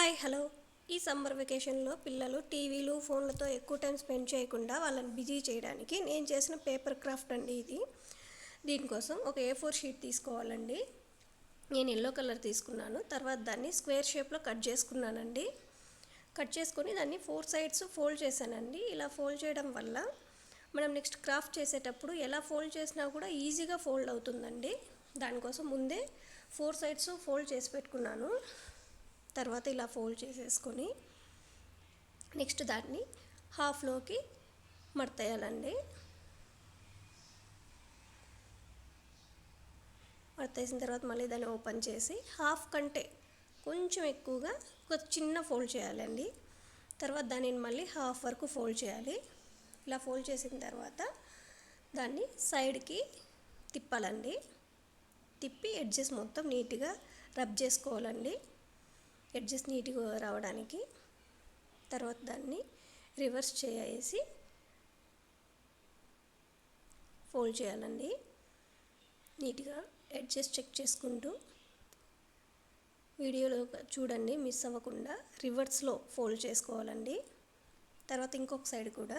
Hi hello. ఈ summer వెకేషన్లో పిల్లలు టీవీలు ఫోన్లతో ఎక్కువ టైం స్పెండ్ చేయకుండా వాళ్ళని బిజీ చేయడానికి నేను చేసిన పేపర్ క్రాఫ్ట్ అండి ఇది. దీనికోసం ఒక ఏ ఫోర్ షీట్ తీసుకోవాలండి. నేను ఎల్లో కలర్ తీసుకున్నాను. తర్వాత దాన్ని స్క్వేర్ షేప్లో కట్ చేసుకున్నానండి. కట్ చేసుకొని దాన్ని ఫోర్ సైడ్స్ ఫోల్డ్ చేశానండి. ఇలా ఫోల్డ్ చేయడం వల్ల మనం నెక్స్ట్ క్రాఫ్ట్ చేసేటప్పుడు ఎలా ఫోల్డ్ చేసినా కూడా ఈజీగా ఫోల్డ్ అవుతుందండి. దానికోసం ముందే ఫోర్ సైడ్స్ ఫోల్డ్ చేసి పెట్టుకున్నాను. తర్వాత ఇలా ఫోల్డ్ చేసేసుకొని నెక్స్ట్ దాన్ని హాఫ్లోకి మడతేయాలండి. మడతేసిన తర్వాత మళ్ళీ దాన్ని ఓపెన్ చేసి హాఫ్ కంటే కొంచెం ఎక్కువగా ఒక చిన్న ఫోల్డ్ చేయాలండి. తర్వాత దానిని మళ్ళీ హాఫ్ వరకు ఫోల్డ్ చేయాలి. ఇలా ఫోల్డ్ చేసిన తర్వాత దాన్ని సైడ్కి తిప్పాలండి. తిప్పి ఎడ్జెస్ మొత్తం నీట్గా రబ్ చేసుకోవాలండి. ఎడ్జెస్ నీట్గా రావడానికి తర్వాత దాన్ని రివర్స్ చేసి ఫోల్డ్ చేయాలండి. నీట్గా ఎడ్జెస్ చెక్ చేసుకుంటూ వీడియోలో చూడండి మిస్ అవ్వకుండా రివర్స్లో ఫోల్డ్ చేసుకోవాలండి. తర్వాత ఇంకొక సైడ్ కూడా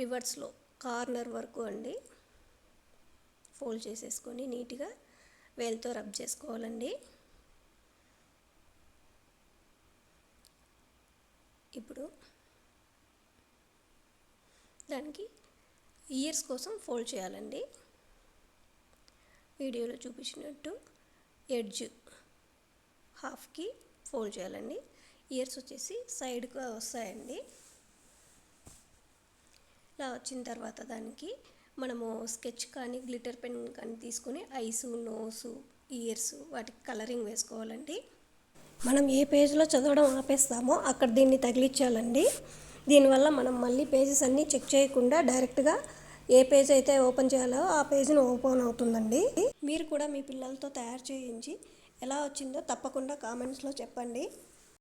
రివర్స్లో కార్నర్ వరకు అండి ఫోల్డ్ చేసేసుకొని నీట్గా వేలుతో రబ్ చేసుకోవాలండి. ఇప్పుడు దానికి ఇయర్స్ కోసం ఫోల్డ్ చేయాలండి. వీడియోలో చూపించినట్టు ఎడ్జ్ హాఫ్కి ఫోల్డ్ చేయాలండి. ఇయర్స్ వచ్చేసి సైడ్కి వస్తాయండి. ఇలా వచ్చిన తర్వాత దానికి మనము స్కెచ్ కానీ గ్లిటర్ పెన్ కానీ తీసుకొని ఐసు నోసు ఇయర్స్ వాటికి కలరింగ్ వేసుకోవాలండి. మనం ఏ పేజ్లో చదవడం ఆపేస్తామో అక్కడ దీన్ని తగిలించాలండి. దీనివల్ల మనం మళ్ళీ పేజెస్ అన్నీ చెక్ చేయకుండా డైరెక్ట్గా ఏ పేజ్ అయితే ఓపెన్ చేయాలో ఆ పేజ్ని ఓపెన్ అవుతుందండి. మీరు కూడా మీ పిల్లలతో తయారు చేయించి ఎలా వచ్చిందో తప్పకుండా కామెంట్స్లో చెప్పండి.